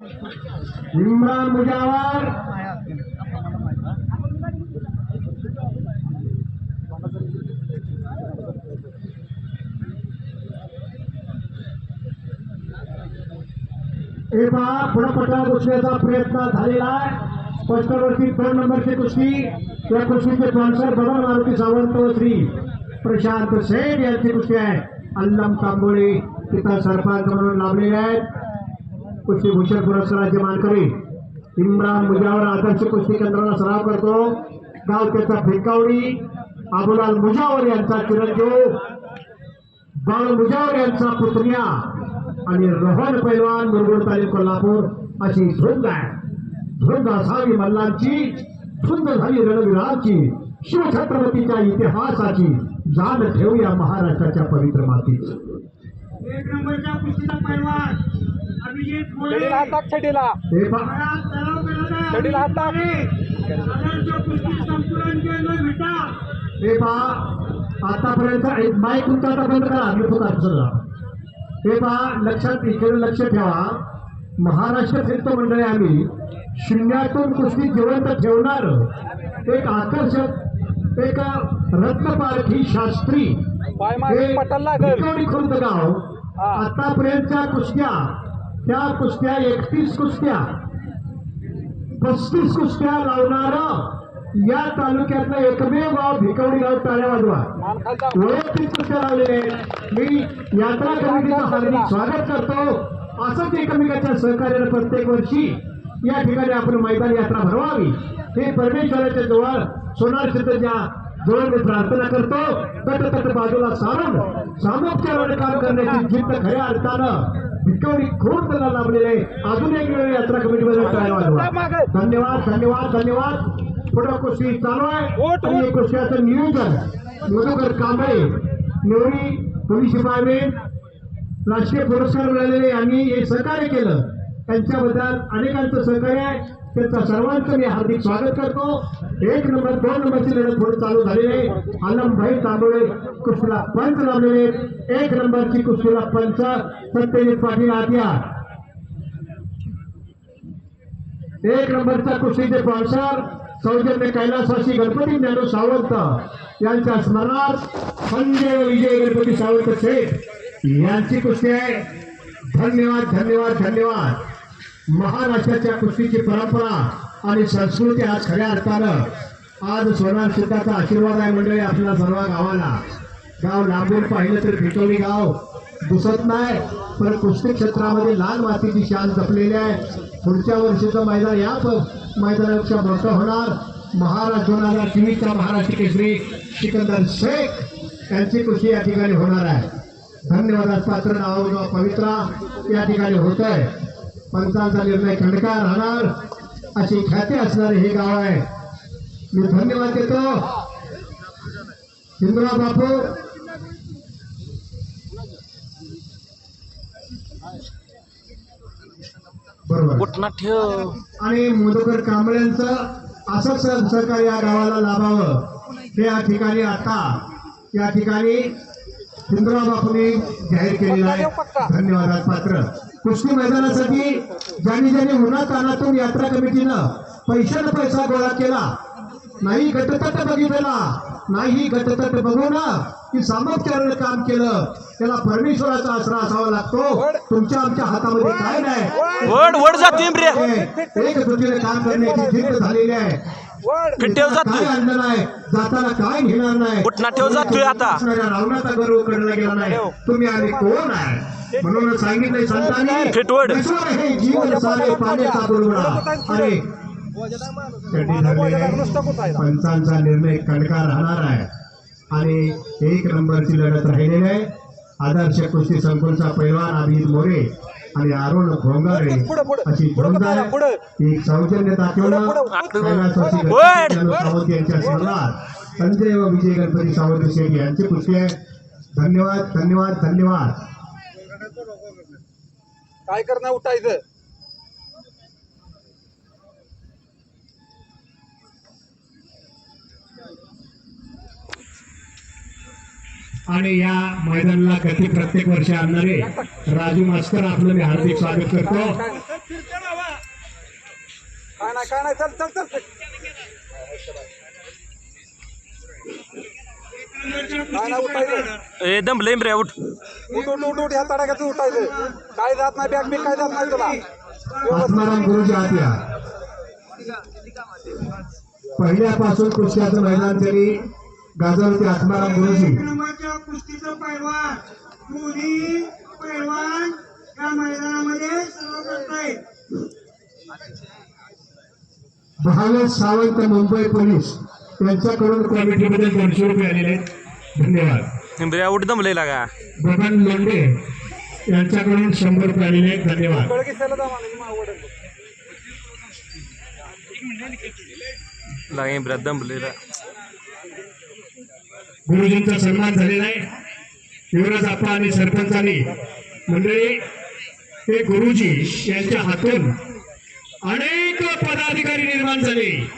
इम्रान मुजावर. हे पहा पुढे पटा घुसण्याचा प्रयत्न झालेला आहे. स्पष्टवरती दोन नंबरची कुस्ती. या कुस्तीचे स्पॉन्सर बघा मारुती सावंत श्री प्रशांत सेठ यांची कुस्ती आहे. अल्लम तांबोळे तिथं सरपंच म्हणून लाभलेले आहेत. कुस्ती भूषण पुरस्काराचे मानकरी इम्रान मुजावर आदर्श कुस्ती केंद्राला सराव करतो. गाव त्याचा भिकावडी आबुलाल मुजावर यांचा चिरंजीव बाळ मुजावर यांचा पुतण्या. आणि रोहन पैलवान मुरगुड तालीम कोल्हापूर. अशी झुंज आहे. झुंज असावी मल्लांची. झुंज झाली रणवीराची. शिवछत्रपतीच्या इतिहासाची. जाण ठेवूया महाराष्ट्राच्या पवित्र मातीची. एक नंबरच्या कुस्तीचा पैलवान. छडीला हात टाक छडीला हे. छडीला हात हे पहा आतापर्यंत माईक तुमचा आता बंद करा मी सगळा हे पहा लक्षात लक्ष ठेवा. महाराष्ट्र तीर्थ मंडळी आम्ही. शून्यातून कुस्ती जिवंत ठेवणार. एक आकर्षक एक रत्नपारखी शास्त्री. पाय मागे पटाला लागल भिकवडी खुर्द गाव. हा. आतापर्यंतच्या कुस्त्या त्या कुस्त्या एकतीस कुस्त्या. पस्तीस कुस्त्या लावणार या तालुक्यातलं एकमेव गाव भिकवडी गाव टाळ्या वाजवा वैयक्तिक कुस्त्या लावलेले मी यात्रा कमिटीचं हार्दिक स्वागत करतो. असंच एकमेकाच्या सहकार्याने प्रत्येक वर्षी या ठिकाणी आपण मैदान यात्रा भरवावी. हे परमेश्वराच्या जवळ सोनार क्षेत्रच्या जवळ मी प्रार्थना करतो. तट तट बाजूला सारून सामोपचाराने काम करण्याची जिद्द खऱ्या अर्थानं भिकवडी खूप त्याला लाभलेले अजून एक वेळ यात्रा कमिटीमध्ये धन्यवाद धन्यवाद धन्यवाद. पुढं कुस्ती चालू आहे. कुस्त्याचं नियोजन. मधुकर कांबळे निवडी पोलीस डिपार्टमेंट राष्ट्रीय पुरस्कार मिळालेले यांनी हे सहकार्य केलं. त्यांच्याबद्दल अनेकांचं सहकार्य आहे. त्यांचं सर्वांचं मी हार्दिक स्वागत करतो. एक नंबर दोन नंबरची लढत पुढे चालू झालेली आहे. आलमभाई तांबोळे कुस्तीला पंच लावलेले एक नंबरची कुस्तीला पंच सत्यजित पाटील आत्या एक नंबरचा कुस्तीचे पावसार सौजन्य कैलासवासी गणपती ज्ञानू सावंत यांच्या स्मरणार्थ संजय विजय गणपती सावंत शेठ यांची कुस्ती आहे. धन्यवाद धन्यवाद धन्यवाद. महाराष्ट्राच्या कुस्तीची परंपरा आणि संस्कृती आज खऱ्या अर्थानं आज सोनार क्षेत्राचा आशीर्वाद आहे मंडळी आपल्या सर्व गावाला. गाव लांबून पाहिलं तर भिटोली गाव दिसत नाही पण कुस्ती क्षेत्रामध्ये लाल मातीची शान जपलेली आहे. पुढच्या वर्षीचं मैदान या मैदानापेक्षा मोठं होणार. महाराष्ट्र दोन हजार महाराष्ट्र केसरी सिकंदर शेख यांची कुस्ती या ठिकाणी होणार आहे. धन्यवाद. पात्र नाव पवित्रा या ठिकाणी होत आहे पंचांचा निर्णय खंडकार राहणार अशी ख्याती असणारे हे गाव आहे. मी धन्यवाद देतो. हिंदुरा बापू. बरोबर. ठेव आणि मधुकर कांबळेंचं असंच सहकार्य या गावाला लाभावं. हे या ठिकाणी आता या ठिकाणी हिंदुराव बापूंनी जाहीर केलेलं आहे. धन्यवाद पात्र. कुस्ती मैदानासाठी ज्यांनी ज्यांनी उन्हात अनातून यात्रा कमिटीनं पैशानं पैसा गोळा केला नाही गटतट बघितलेला नाही गटतट बघून की सामोपचारानं काम केलं त्याला परमेश्वराचा आसरा असावा लागतो. तुमच्या आमच्या हातामध्ये काय नाही. वड. वड जातोय रे. एक दुसरीने काम करण्याची जिद्द झालेली आहे. फिटेव जातोय. जाताना काय घेणार नाही. ठेव जातोय आता. रावणाचा गर्व कडला गेला नाही. तुम्ही आम्ही कोण आहे? म्हणून सांगितलंय संतांनी. फिटवड. हे जीवन सारे पाण्याचा पंचांचा निर्णय कणका राहणार आहे. आणि एक नंबरची लढत राहिलेली आहे. आदर्श कुस्ती संकुलचा पैलवान अभिजित मोरे. आणि अरुण भोंगारे. अशी. आहे एक सौजन्य दाखवणं सावंत यांच्या स्मरणात संजय व विजय गणपती सावंत शेठ यांची आहे धन्यवाद धन्यवाद धन्यवाद. काय करणार उठायचं आणि या मैदानाला गती प्रत्येक वर्षी आणणारे राजू मास्कर आपलं मी हार्दिक स्वागत करतो. काय नाही काय नाही चल चल चल. चल. काय नाही उठायचं ए दमले इम्रे उठ. उठ उठ उठ उठ ह्या तडाख्यातून उठायचं काय जात नाही बॅग बिग काय जात नाही तुला. आत्माराम गुरुजी आत या. पहिल्यापासून कुस्त्याचं मैदान तरी गाजवते आत्माराम गुरुजी कुस्तीचं पैलवान दोन्ही पैलवान या मैदानामध्ये सर्व करतायत भावेश सावंत मुंबई पोलीस यांच्याकडून कमिटीमध्ये दोनशे रुपये आलेले आहेत. धन्यवाद. उठ दमले लागा. बबन लोंढे यांच्याकडून शंभर रुपये आलेले आहेत. धन्यवाद. कळकी सेला गुरुजींचा सन्मान झालेला आहे. युवराज आप्पा आणि सरपंचांनी. मंडळी हे गुरुजी यांच्या हातून अनेक पदाधिकारी निर्माण झाले.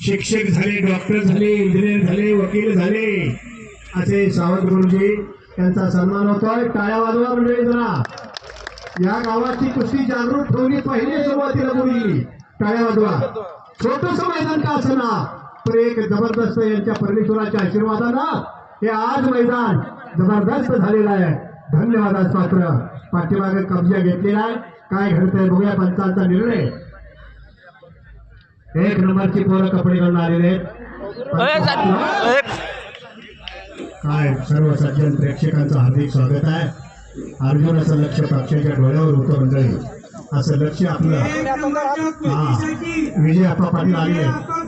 शिक्षक झाले डॉक्टर झाले इंजिनियर झाले वकील झाले. असे सावंत गुरुजी यांचा सन्मान होतोय. टाळ्या वाजवा मंडळी जरा. या गावाची कुस्ती जागृत ठेवली पहिले सुरुवातीला गुरुजी. टाळ्या वाजवा. छोटस मैदान का असना पण एक जबरदस्त यांच्या परमेश्वराच्या आशीर्वादानं हे आज मैदान जबरदस्त झालेलं आहे. धन्यवादास पात्र पाठीमागे कब्जा घेतलेला आहे. काय घडतंय बघूया पंचांचा निर्णय. एक नंबरची पोरं कपडे घालून आलेले काय? सर्व सज्जन प्रेक्षकांचं हार्दिक स्वागत आहे. अर्जुन असं लक्ष पक्षाच्या डोळ्यावर होतं मंडळी. असं लक्ष आपलं. विजय अप्पा पाटील. आप्पा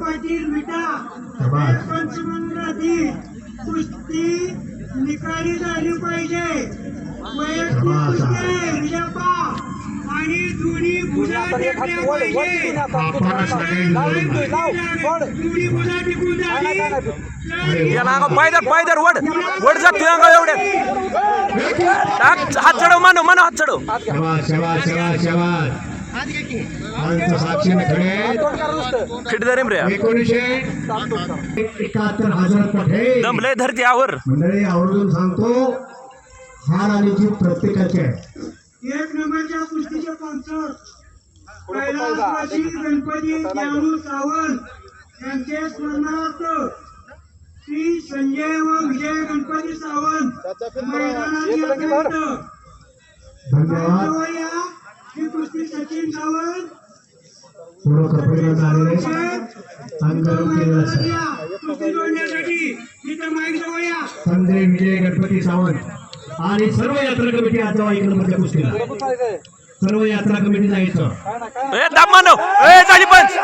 पंचमंडळातील कुस्ती निकाली झाली पाहिजे आणि दोन्ही टेकल्या पाहिजे. दोन्ही टिकून झाली नाही. तर याला अंगा पायदर पायदर वड. वड जा तुझ्या अंगा एवढ्यात टाक हात चढव मानव मानव हात चढव. दमले धरती आवर. मंडळी आवर्जून सांगतो हार आणि जीत प्रत्येकाची आहे एक नंबरच्या कुस्तीचे स्पॉन्सर जा. कैलासवासी गणपती ज्ञानू सावंत. यांचे स्मरणार्थ श्री संजय व विजय गणपती सावंत. मैदानात श्री कुस्ती सचिन सावंत. कुस्ती जोडण्यासाठी माईक जवळ या संजय विजय गणपती सावंत. आणि सर्व यात्रा कमिटी आज जावा एक नंबरच्या कुस्तीला. सर्व यात्रा कमिटी जायचं काय नाही, काय नाही. ए दाब मानव ए झाली पंच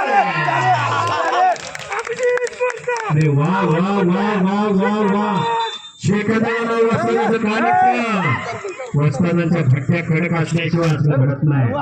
अरे वा वा वा वा वा वा शेकडा वस्तादाचं कार्य वस्तादाच्या भट्ट्या कडक असल्याशिवाय असं घडत नाही.